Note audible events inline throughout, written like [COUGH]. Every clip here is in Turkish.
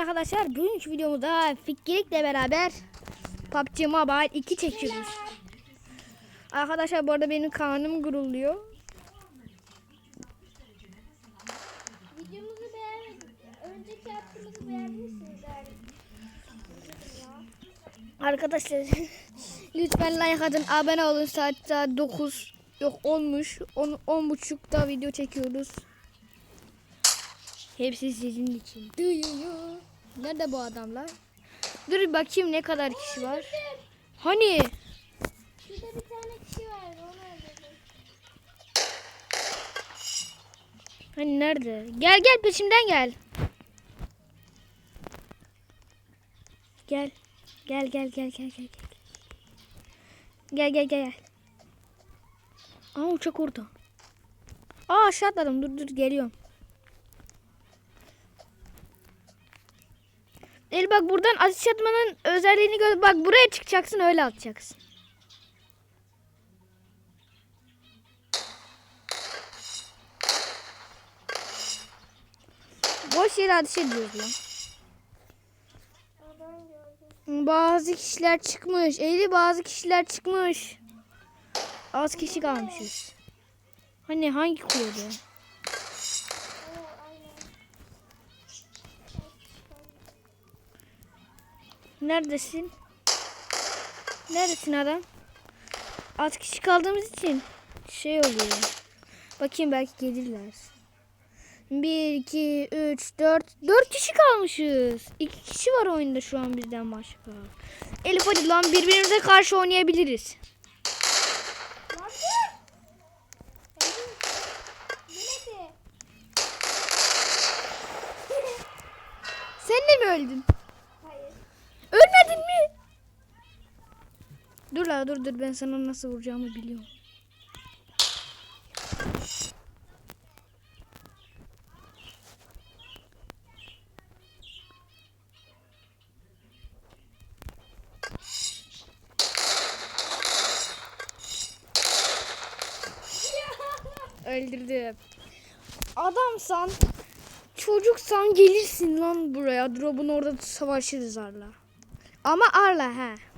Arkadaşlar bugünkü videomuzda Fikirlik'le beraber PUBG Mobile 2 çekiyoruz. Arkadaşlar bu arada benim karnım gurulduyor. Videomuzu beğenmedik. Önceki yaptığımızı beğenmişsiniz. Arkadaşlar [LAUGHS] lütfen like atın abone olun saat saat 9 yok olmuş 10 10 buçukta video çekiyoruz. Hepsi sizin için. Duyuyor. Nerede bu adamlar? Dur bakayım ne kadar kişi var. Hani? Şurada bir tane kişi vardı onu öldürdüm. Hani nerede? Gel gel peşimden gel. Gel. Gel gel gel gel gel. Gel gel gel. gel. Aa uçak orada. Aa aşağı atladım. Dur dur geliyorum. El bak buradan ateş atmanın özelliğini gör. Bak buraya çıkacaksın öyle atacaksın. Boş yere ateş ediyoruz lan. Bazı kişiler çıkmış. Eli bazı kişiler çıkmış. Az kişi kalmışız. Hani hangi kuyudu? Neredesin? Neredesin adam? Az kişi kaldığımız için şey oluyor. Bakayım belki gelirler. 1, 2, 3, 4. 4 kişi kalmışız. 2 kişi var oyunda şu an bizden başka. Elif hadi lan birbirimize karşı oynayabiliriz. Sen de mi öldün? Ölmedin mi? Dur la dur dur ben sana nasıl vuracağımı biliyorum. Öldürdüm. Adamsan, çocuksan gelirsin lan buraya. Drop'un orada savaşırız Arla. Ama Arla he.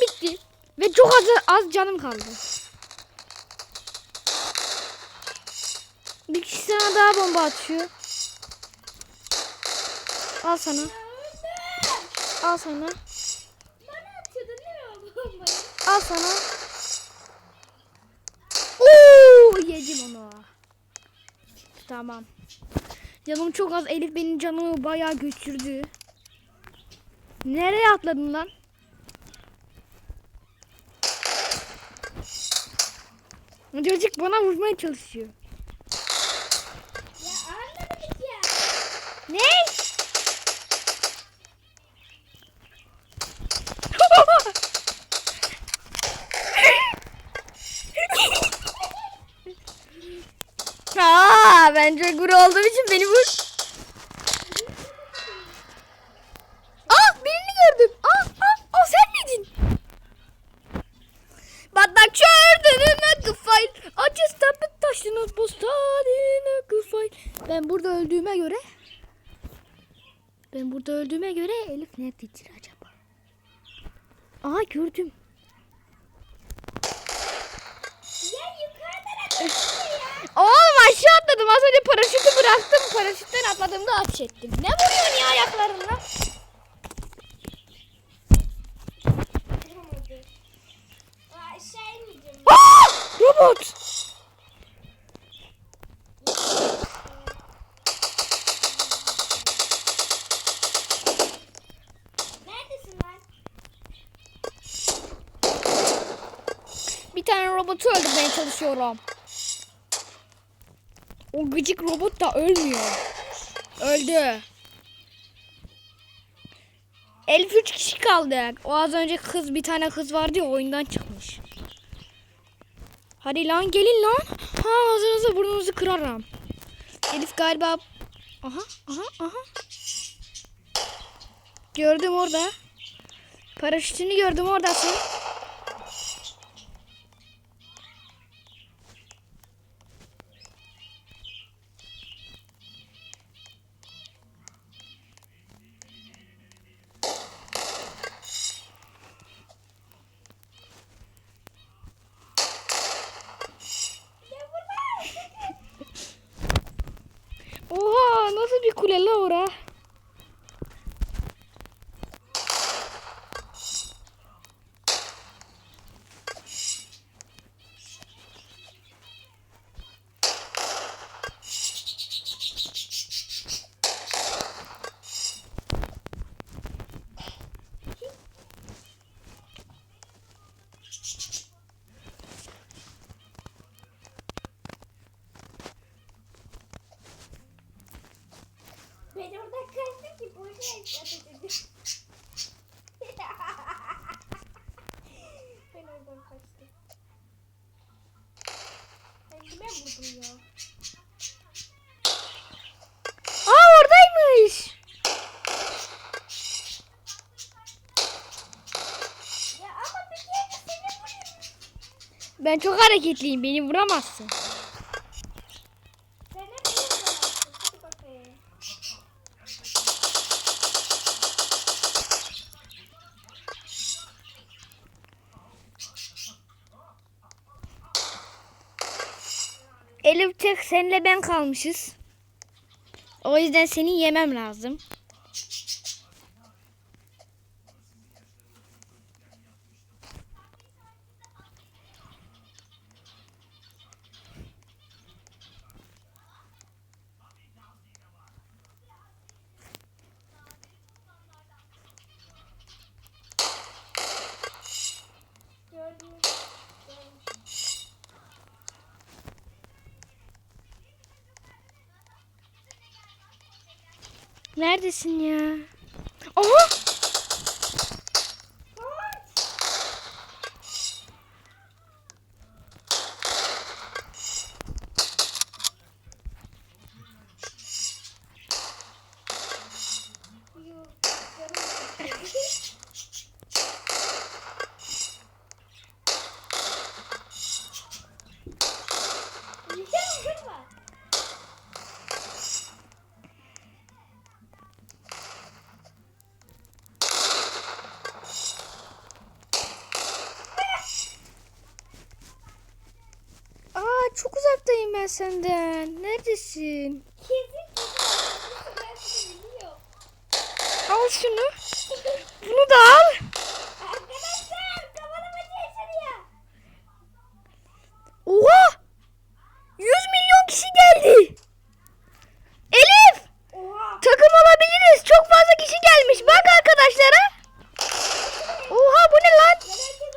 Bitti. Ve çok az, az canım kaldı. Bir kişi sana daha bomba atıyor. Al sana. Al sana. Bana bombayı? Al sana. Oo, yedim onu. Tamam. Canım çok az. Elif benim canımı bayağı götürdü. Nereye atladın lan? Çocuk bana vurmaya çalışıyor. Ya anladık ya. Ne? Aa, ben gurur olduğum için beni vur. Aa, birini gördüm. Aa, aa, o sen miydin? Batak çördünün kıfayl. Acı stapet taşınız bostanine kıfayl. Ben burada öldüğüme göre ben burada öldüğüme göre Elif nerededir acaba? Aa gördüm. Ya yukarıdan atıyorsun ya. Oğlum aşağı atladım. Az önce paraşütü bıraktım. Paraşütten atladığımda ateş ettim. Ne vuruyorsun ya ayaklarınla? Aa! Robot. Neredesin lan? Bir tane robotu öldürmeye çalışıyorum. O gıcık robot da ölmüyor. Öldü. Elif 3 kişi kaldı. O az önce kız bir tane kız vardı ya oyundan çıkmış. Hadi lan gelin lan. Ha ağzınızı burnunuzu kırarım. Elif galiba Aha aha aha. Gördüm orada. Paraşütünü gördüm. Oha nasıl bir kule la ora? Ben oradan kaçtım ki boşuna ateş edildim. Ben oradan kaçtım. Ben kime vurdum ya? Aa oradaymış. Ya ama bir kere seni vurayım. Ben çok hareketliyim. Beni vuramazsın. Sen hep beni vuramazsın. Hadi bakayım. Elif tek senle ben kalmışız. O yüzden seni yemem lazım. Neredesin ya? Aha! Yuh, canım acıdı. Yiyeceğim, kırma. Aa çok uzaktayım ben senden. Neredesin? Kesin. Al şunu. Bunu da al. Arkadaşlar kafama yaşanıyor. Oha! 100 milyon kişi geldi. Elif! Oha. Takım olabiliriz. Çok fazla kişi gelmiş. Bak arkadaşlara. Oha bu ne lan? Ben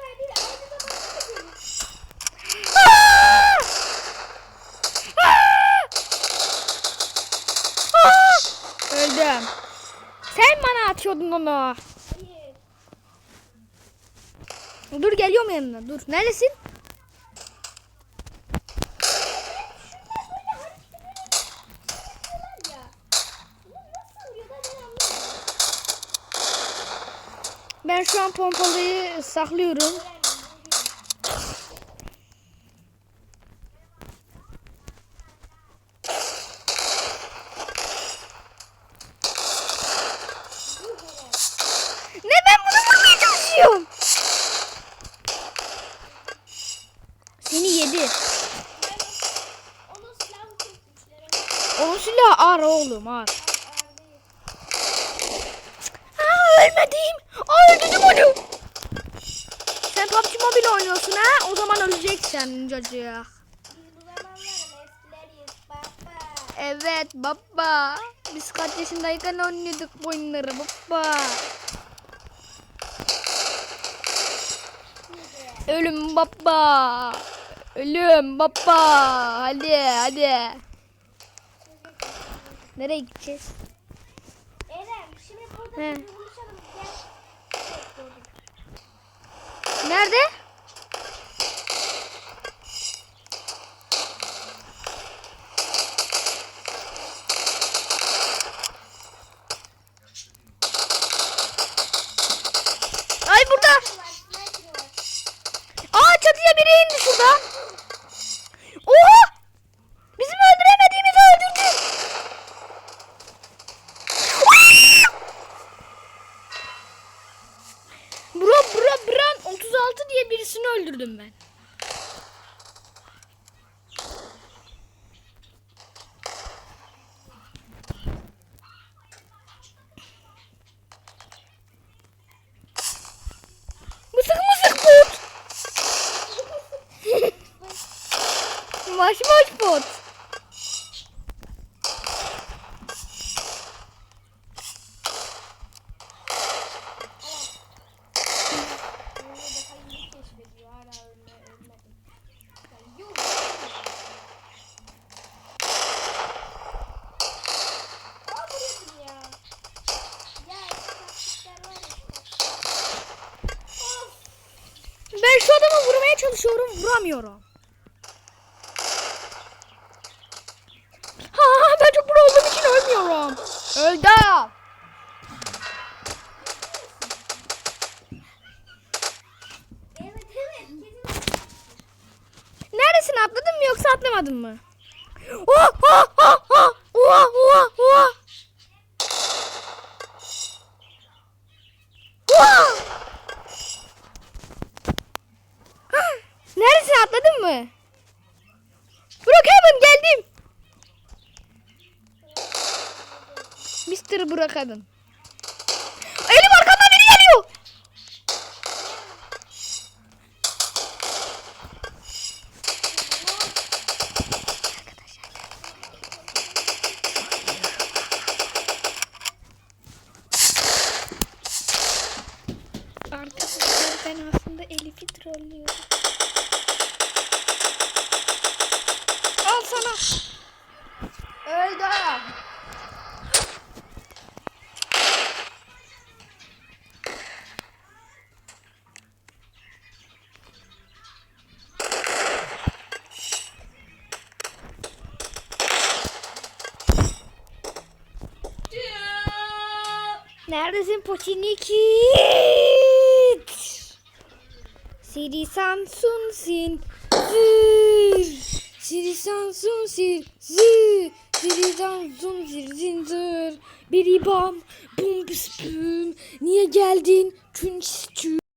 herkes aynı aynı zamanda yapıyorum. Aa! Aa! Aa! Öldüm. Sen bana atıyordun onu. Hayır. Dur geliyorum yanına. Dur. Neredesin? Ben şu an pompalıyı saklıyorum. Öğrendim, bugün. Yuh helal. Ne ben bunu vurmaya çalışıyorum. Seni yedi. Ben onun silahı çok güçlere Onun silahı ağır oğlum değil. Aa ölmedim. Aa öldürdüm onu. Sen PUBG Mobile oynuyorsun ha? O zaman öleceksin baba. Evet baba. Biz kaç yaşındayken oynuyorduk bu oyunları baba. Ölüm baba. Ölüm baba. Hadi hadi. Nereye gideceğiz? Eren şimdi burada He. bir buluşalım. Gel. Nerede? Ay burada. Aa çatıya biri indi şurada. Öldürdüm ben. Mısık mısık bot. [LAUGHS] maş maş bot. Öyle daha yeni keşfediyor. Hala ölme, ölmedim. Ya yuh. Aa vuruyorsun ya. Ya işte taktikler var ya. Of. Ben şu adamı vurmaya çalışıyorum, vuramıyorum. Ha, ben çok pro olduğum için ölmüyorum. Öldüm. Neredesin atladın mı yoksa atlamadın mı? Oh, oh, oh, oh. Oha, oha, oha. Oha. Ah, Atladın mı? Brookhaven geldim. Mr. Brookhaven. Elim arkamdan biri geliyor. Arkadaşlar ben aslında Elif'i trollüyorum. Al sana. Öldüm. Neredesin Poçiniki? Siri Samsun sin zır. Siri Samsun sir zır. Siri Samsun sir zin zır. Biri bam bum püm. Niye geldin? Çünkü